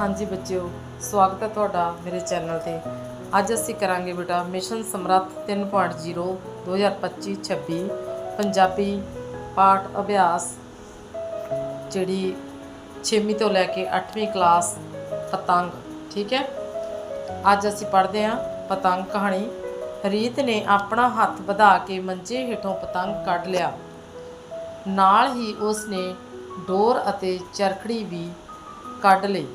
ਹਾਂਜੀ ਬੱਚਿਓ, ਸਵਾਗਤ ਹੈ ਤੁਹਾਡਾ ਮੇਰੇ ਚੈਨਲ ਤੇ। ਅੱਜ ਅਸੀਂ ਕਰਾਂਗੇ ਬੇਟਾ ਮਿਸ਼ਨ ਸਮਰੱਥ 3.0 2025-26 ਪੰਜਾਬੀ ਪਾਠ ਅਭਿਆਸ, ਜਿਹੜੀ 6ਵੀਂ ਤੋਂ ਲੈ ਕੇ 8ਵੀਂ ਕਲਾਸ ਪਤੰਗ, ਠੀਕ ਹੈ? ਅੱਜ ਅਸੀਂ ਪੜ੍ਹਦੇ ਹਾਂ ਪਤੰਗ ਕਹਾਣੀ। ਰੀਤ ਨੇ ਆਪਣਾ ਹੱਥ ਵਧਾ ਕੇ ਮੰਜੇ ਹੇਠੋਂ ਪਤੰਗ ਕੱਢ ਲਿਆ। ਨਾਲ ਹੀ ਉਸ ਨੇ ਡੋਰ ਅਤੇ ਚਰਖੜੀ ਵੀ ਕੱਢ ਲਈ।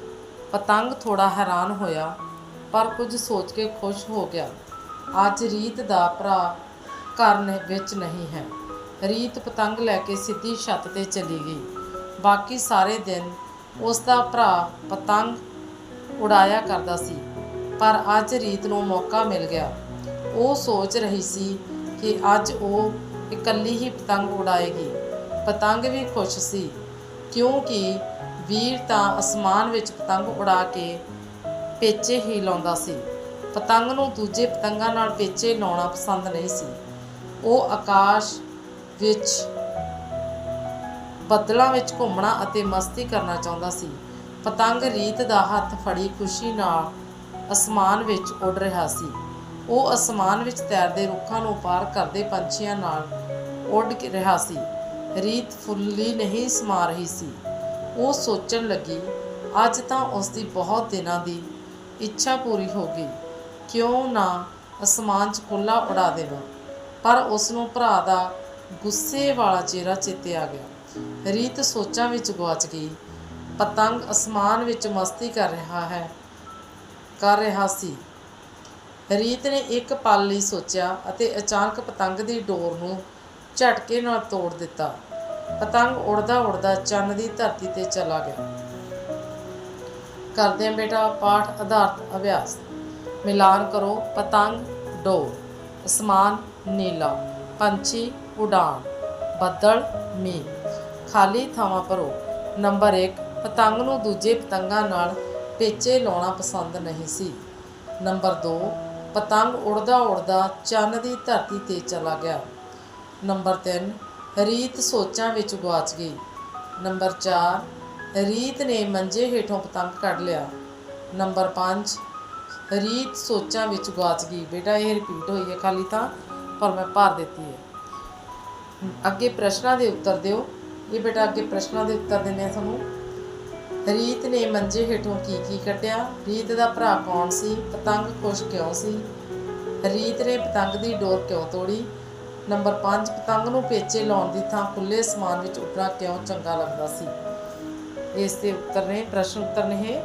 ਪਤੰਗ ਥੋੜਾ ਹੈਰਾਨ ਹੋਇਆ, ਪਰ ਕੁਝ ਸੋਚ ਕੇ ਖੁਸ਼ ਹੋ ਗਿਆ। ਅੱਜ ਰੀਤ ਦਾ ਭਰਾ ਘਰ ਵਿੱਚ ਨਹੀਂ ਹੈ। ਰੀਤ ਪਤੰਗ ਲੈ ਕੇ ਸਿੱਧੀ ਛੱਤ ਤੇ ਚਲੀ ਗਈ। ਬਾਕੀ ਸਾਰੇ ਦਿਨ ਉਸ ਦਾ ਭਰਾ ਪਤੰਗ ਉਡਾਇਆ ਕਰਦਾ ਸੀ, ਪਰ ਅੱਜ ਰੀਤ ਨੂੰ ਮੌਕਾ ਮਿਲ ਗਿਆ। ਉਹ ਸੋਚ ਰਹੀ ਸੀ ਕਿ ਅੱਜ ਉਹ ਇਕੱਲੀ ਹੀ ਪਤੰਗ ਉਡਾਏਗੀ। ਪਤੰਗ ਵੀ ਖੁਸ਼ ਸੀ, ਕਿਉਂਕਿ ਵੀਰ ਤਾਂ ਅਸਮਾਨ ਵਿੱਚ ਪਤੰਗ ਉਡਾ ਕੇ ਪੇਚੇ ਹੀ ਲਾਉਂਦਾ ਸੀ। ਪਤੰਗ ਨੂੰ ਦੂਜੇ ਪਤੰਗਾਂ ਨਾਲ ਪੇਚੇ ਲਾਉਣਾ ਪਸੰਦ ਨਹੀਂ ਸੀ। ਉਹ ਆਕਾਸ਼ ਵਿੱਚ, ਬੱਦਲਾਂ ਵਿੱਚ ਘੁੰਮਣਾ ਅਤੇ ਮਸਤੀ ਕਰਨਾ ਚਾਹੁੰਦਾ ਸੀ। ਪਤੰਗ ਰੀਤ ਦਾ ਹੱਥ ਫੜੀ ਖੁਸ਼ੀ ਨਾਲ ਅਸਮਾਨ ਵਿੱਚ ਉੱਡ ਰਿਹਾ ਸੀ। ਉਹ ਅਸਮਾਨ ਵਿੱਚ ਤੈਰਦੇ ਰੁੱਖਾਂ ਨੂੰ ਪਾਰ ਕਰਦੇ ਪੰਛੀਆਂ ਨਾਲ ਉੱਡ ਰਿਹਾ ਸੀ। ਰੀਤ ਫੁੱਲੀ ਨਹੀਂ ਸਮਾ ਰਹੀ ਸੀ। ਉਹ ਸੋਚਣ ਲੱਗੀ, ਅੱਜ ਤਾਂ ਉਸ ਦੀ ਬਹੁਤ ਦਿਨਾਂ ਦੀ ਇੱਛਾ ਪੂਰੀ ਹੋ ਗਈ। ਕਿਉਂ ਨਾ ਅਸਮਾਨ 'ਚ ਖੁੱਲਾ ਉਡਾ ਦੇਵਾਂ? ਪਰ ਉਸ ਨੂੰ ਭਰਾ ਦਾ ਗੁੱਸੇ ਵਾਲਾ ਚਿਹਰਾ ਚੇਤੇ ਆ ਗਿਆ। ਰੀਤ ਸੋਚਾਂ ਵਿੱਚ ਗੁਆਚ ਗਈ। ਪਤੰਗ ਅਸਮਾਨ ਵਿੱਚ ਮਸਤੀ ਕਰ ਰਿਹਾ ਹੈ, ਕਰ ਰਿਹਾ ਸੀ। ਰੀਤ ਨੇ ਇੱਕ ਪਲ ਲਈ ਸੋਚਿਆ ਅਤੇ ਅਚਾਨਕ ਪਤੰਗ ਦੀ ਡੋਰ ਨੂੰ ਝਟਕੇ ਨਾਲ ਤੋੜ ਦਿੱਤਾ। ਪਤੰਗ ਉੜਦਾ ਉੜਦਾ ਚੰਨ ਦੀ ਧਰਤੀ ਤੇ ਚਲਾ ਗਿਆ। ਕਰਦੇ ਹਾਂ ਬੇਟਾ ਪਾਠ ਆਧਾਰਿਤ ਅਭਿਆਸ। ਮਿਲਾਨ ਕਰੋ ਪਤੰਗ, ਡੋਰ, ਅਸਮਾਨ, ਨੀਲਾ, ਪੰਛੀ, ਉਡਾਨ, ਬੱਦਲ, ਮੀਂਹ। ਖਾਲੀ ਥਾਵਾਂ ਭਰੋ। ਨੰਬਰ 1 ਪਤੰਗ ਨੂੰ ਦੂਜੇ ਪਤੰਗਾਂ ਨਾਲ ਪੇਚੇ ਲਾਉਣਾ ਪਸੰਦ ਨਹੀਂ ਸੀ। ਨੰਬਰ 2 ਪਤੰਗ ਉੜਦਾ ਉੜਦਾ ਚੰਨ ਦੀ ਧਰਤੀ ਤੇ ਚਲਾ ਗਿਆ। ਨੰਬਰ 3 ਰੀਤ ਸੋਚਾਂ ਵਿੱਚ ਗੁਆਚ ਗਈ। ਨੰਬਰ 4 ਰੀਤ ਨੇ ਮੰਜੇ ਹੇਠੋਂ ਪਤੰਗ ਕੱਢ ਲਿਆ। ਨੰਬਰ 5 ਰੀਤ ਸੋਚਾਂ ਵਿੱਚ ਗੁਆਚ ਗਈ। ਬੇਟਾ, ਇਹ ਰਿਪੀਟ ਹੋਈ ਹੈ ਖਾਲੀ ਤਾਂ ਪਰ ਮੈਂ ਭਰ ਦਿੱਤੀ ਹੈ। ਅੱਗੇ ਪ੍ਰਸ਼ਨਾਂ ਦੇ ਉੱਤਰ ਦਿਓ। ਇਹ ਬੇਟਾ, ਅੱਗੇ ਪ੍ਰਸ਼ਨਾਂ ਦੇ ਉੱਤਰ ਦਿੰਦੇ ਆ ਤੁਹਾਨੂੰ। ਰੀਤ ਨੇ ਮੰਜੇ ਹੇਠੋਂ ਕੀ ਕੀ ਕੱਢਿਆ? ਰੀਤ ਦਾ ਭਰਾ ਕੌਣ ਸੀ? ਪਤੰਗ ਖੁਸ਼ ਕਿਉਂ ਸੀ? ਰੀਤ ਨੇ ਪਤੰਗ ਦੀ ਡੋਰ ਕਿਉਂ ਤੋੜੀ? ਨੰਬਰ 5 ਪਤੰਗ ਨੂੰ ਪੇਚੇ ਲਾਉਣ ਦੀ ਥਾਂ ਖੁੱਲੇ ਸਮਾਨ ਵਿੱਚ ਉੱਡਣਾ ਕਿਉਂ ਚੰਗਾ ਲੱਗਦਾ ਸੀ? ਇਸ ਦੇ ਉੱਤਰ ਨੇ ਪ੍ਰਸ਼ਨ ਉੱਤਰ ਨੇ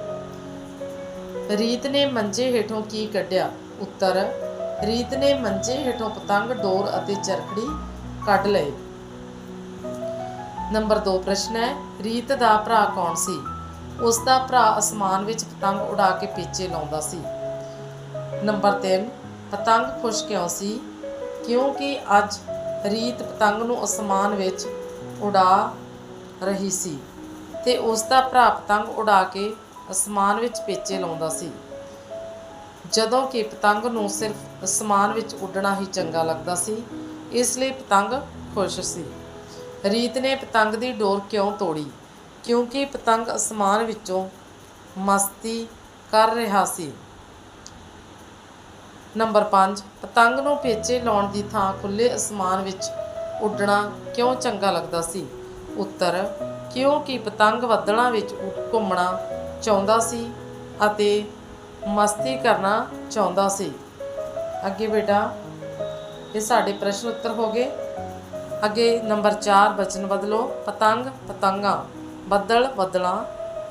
ਰੀਤ ਨੇ ਮੰਜੇ ਹੇਠੋਂ ਕੀ ਕੱਢਿਆ? ਉੱਤਰ, ਰੀਤ ਨੇ ਮੰਜੇ ਹੇਠੋਂ ਪਤੰਗ, ਡੋਰ ਅਤੇ ਚਰਖੜੀ ਕੱਢ ਲਏ। ਨੰਬਰ 2 ਪ੍ਰਸ਼ਨ ਹੈ, ਰੀਤ ਦਾ ਭਰਾ ਕੌਣ ਸੀ? ਉਸ ਦਾ ਭਰਾ ਅਸਮਾਨ ਵਿੱਚ ਪਤੰਗ ਉਡਾ ਕੇ ਪੇਚੇ ਲਾਉਂਦਾ ਸੀ। ਨੰਬਰ 3 ਪਤੰਗ ਖੁਸ਼ ਕਿਉਂ ਸੀ? ਕਿਉਂਕਿ ਅੱਜ ਰੀਤ ਪਤੰਗ ਨੂੰ ਅਸਮਾਨ ਵਿੱਚ ਉਡਾ ਰਹੀ ਸੀ ਤੇ ਉਸ ਦਾ ਭਰਾ ਪਤੰਗ ਉਡਾ ਕੇ ਅਸਮਾਨ ਵਿੱਚ ਪੇਚੇ ਲਾਉਂਦਾ ਸੀ। ਜਦੋਂ ਕਿ ਪਤੰਗ ਨੂੰ ਸਿਰਫ ਅਸਮਾਨ ਵਿੱਚ ਉੱਡਣਾ ਹੀ ਚੰਗਾ ਲੱਗਦਾ ਸੀ, ਇਸ ਲਈ ਪਤੰਗ ਖੁਸ਼ ਸੀ। ਰੀਤ ਨੇ ਪਤੰਗ ਦੀ ਡੋਰ ਕਿਉਂ ਤੋੜੀ? ਕਿਉਂਕਿ ਪਤੰਗ ਅਸਮਾਨ ਵਿੱਚੋਂ ਮਸਤੀ ਕਰ ਰਿਹਾ ਸੀ। ਨੰਬਰ 5 ਪਤੰਗ ਨੂੰ ਪੇਚੇ ਲਾਉਣ ਦੀ ਥਾਂ ਖੁੱਲੇ ਅਸਮਾਨ ਵਿੱਚ ਉੱਡਣਾ ਕਿਉਂ ਚੰਗਾ ਲੱਗਦਾ ਸੀ? ਉੱਤਰ, ਕਿਉਂਕਿ ਪਤੰਗ ਬੱਦਲਾਂ ਵਿੱਚ ਘੁੰਮਣਾ ਚਾਹੁੰਦਾ ਸੀ ਅਤੇ ਮਸਤੀ ਕਰਨਾ ਚਾਹੁੰਦਾ ਸੀ। ਅੱਗੇ ਬੇਟਾ, ਇਹ ਸਾਡੇ ਪ੍ਰਸ਼ਨ ਉੱਤਰ ਹੋ ਗਏ। ਅੱਗੇ ਨੰਬਰ 4 ਬਚਨ ਬਦਲੋ। ਪਤੰਗ, ਪਤੰਗਾਂ, ਬੱਦਲ, ਬੱਦਲਾਂ,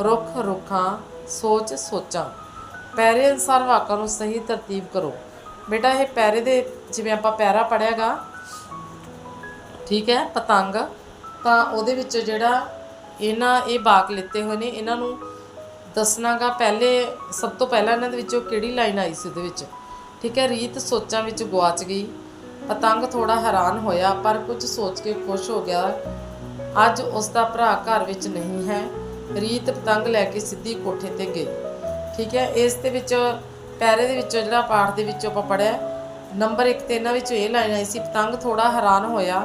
ਰੁੱਖ, ਰੁੱਖਾਂ, ਸੋਚ, ਸੋਚਾਂ। ਪੈਰੇ ਅਨੁਸਾਰ ਵਾਕਾਂ ਨੂੰ ਸਹੀ ਤਰਤੀਬ ਕਰੋ। ਬੇਟਾ, ਇਹ ਪੈਰੇ ਦੇ ਜਿਵੇਂ ਆਪਾਂ ਪੈਰਾ ਪੜਿਆਗਾ, ਠੀਕ ਹੈ, ਪਤੰਗ, ਤਾਂ ਉਹਦੇ ਵਿੱਚ ਜਿਹੜਾ ਇਹਨਾਂ, ਇਹ ਬਾਕ ਲਿੱਤੇ ਹੋਏ ਨੇ, ਇਹਨਾਂ ਨੂੰ ਦੱਸਣਾਗਾ ਪਹਿਲੇ, ਸਭ ਤੋਂ ਪਹਿਲਾਂ ਇਹਨਾਂ ਦੇ ਵਿੱਚੋਂ ਕਿਹੜੀ ਲਾਈਨ ਆਈ ਸੀ ਉਹਦੇ ਵਿੱਚ? ਠੀਕ ਹੈ, ਰੀਤ ਸੋਚਾਂ ਵਿੱਚ ਗੁਆਚ ਗਈ, ਪਤੰਗ ਥੋੜਾ ਹੈਰਾਨ ਹੋਇਆ, ਪਰ ਕੁਝ ਸੋਚ ਕੇ ਖੁਸ਼ ਹੋ ਗਿਆ, ਅੱਜ ਉਸ ਦਾ ਭਰਾ ਘਰ ਵਿੱਚ ਨਹੀਂ ਹੈ, ਰੀਤ ਪਤੰਗ ਲੈ ਕੇ ਸਿੱਧੀ ਕੋਠੇ ਤੇ ਗਈ, ਠੀਕ ਹੈ, ਇਸ ਦੇ ਵਿੱਚ ਪੈਰੇ ਦੇ ਵਿੱਚੋਂ, ਜਿਹੜਾ ਪਾਠ ਦੇ ਵਿੱਚੋਂ ਆਪਾਂ ਪੜਿਆ ਨੰਬਰ 1 ਤੇ ਇਹਨਾਂ ਵਿੱਚੋਂ ਇਹ ਲਾਈਨ ਆਈ ਸੀ, ਪਤੰਗ ਥੋੜਾ ਹੈਰਾਨ ਹੋਇਆ,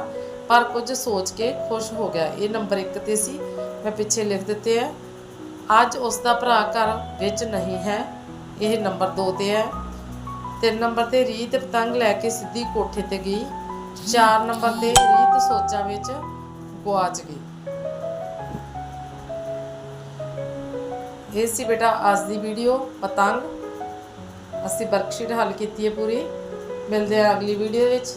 ਪਰ ਕੁਝ ਸੋਚ ਕੇ ਖੁਸ਼ ਹੋ ਗਿਆ। ਇਹ ਨੰਬਰ 1 ਤੇ ਸੀ, ਮੈਂ ਪਿੱਛੇ ਲਿਖ ਦਿੱਤੇ ਆ। ਅੱਜ ਉਸ ਦਾ ਭਰਾ ਘਰ ਵਿੱਚ ਨਹੀਂ ਹੈ, ਇਹ ਨੰਬਰ 2 ਤੇ ਹੈ। ਤਿੰਨ ਨੰਬਰ ਤੇ ਰੀਤ ਪਤੰਗ ਲੈ ਕੇ ਸਿੱਧੀ ਕੋਠੇ ਤੇ ਗਈ। ਚਾਰ ਨੰਬਰ ਤੇ ਰੀਤ ਸੋਚਾਂ ਵਿੱਚ ਗੁਆਚ ਗਈ। ਇਹ ਸੀ ਬੇਟਾ ਅੱਜ ਦੀ ਵੀਡੀਓ ਪਤੰਗ ਅਸੀਂ ਵਰਕਸ਼ੀਟ ਹੱਲ ਕੀਤੀ ਹੈ ਪੂਰੀ। ਮਿਲਦੇ ਹਾਂ ਅਗਲੀ ਵੀਡੀਓ ਵਿੱਚ।